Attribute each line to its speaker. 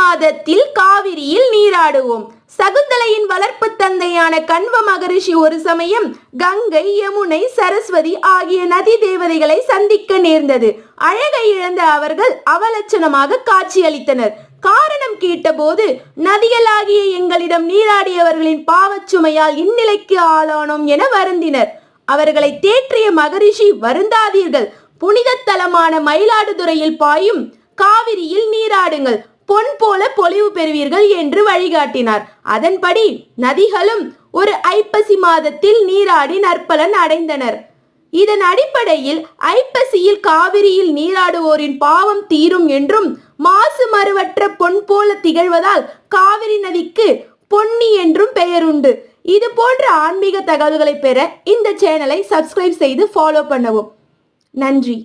Speaker 1: மாதத்தில் காவிரியில் நீராடுவோம். சகுந்தலையின் வளர்ப்பு தந்தையான கண்வ மகரிஷி ஒரு சமயம் கங்கை யமுனை சரஸ்வதி ஆகிய நதி தேவதைகளை சந்திக்க நேர்ந்தது. அழகை இழந்த அவர்கள் அவலட்சணமாக காட்சியளித்தனர் காரணம் கேட்டபோது நதிகளாகிய எங்களிடம் நீராடியவர்களின் பாவச்சுமையால் இந்நிலைக்கு ஆளானோம் என வருந்தினர். அவர்களை தேற்றிய மகரிஷி வருந்தாதீர்கள். புனித தலமான மயிலாடுதுறையில் பாயும் காவிரியில் நீராடுங்கள். பொன் போல பொலிவு பெறுவீர்கள் என்று வழிகாட்டினார். அதன்படி நதிகளும் ஒரு ஐப்பசி மாதத்தில் நீராடி நற்பலன் அடைந்தனர். இதன் அடிப்படையில் ஐப்பசியில் காவிரியில் நீராடுவோரின் பாவம் தீரும் என்றும் மாசு மறுவற்ற பொன் போல திகழ்வதால் காவிரி நதிக்கு பொன்னி என்றும் பெயருண்டு. இது போன்ற ஆன்மீக தகவல்களை பெற இந்த சேனலை சப்ஸ்கிரைப் செய்து ஃபாலோ பண்ணவும். நன்றி.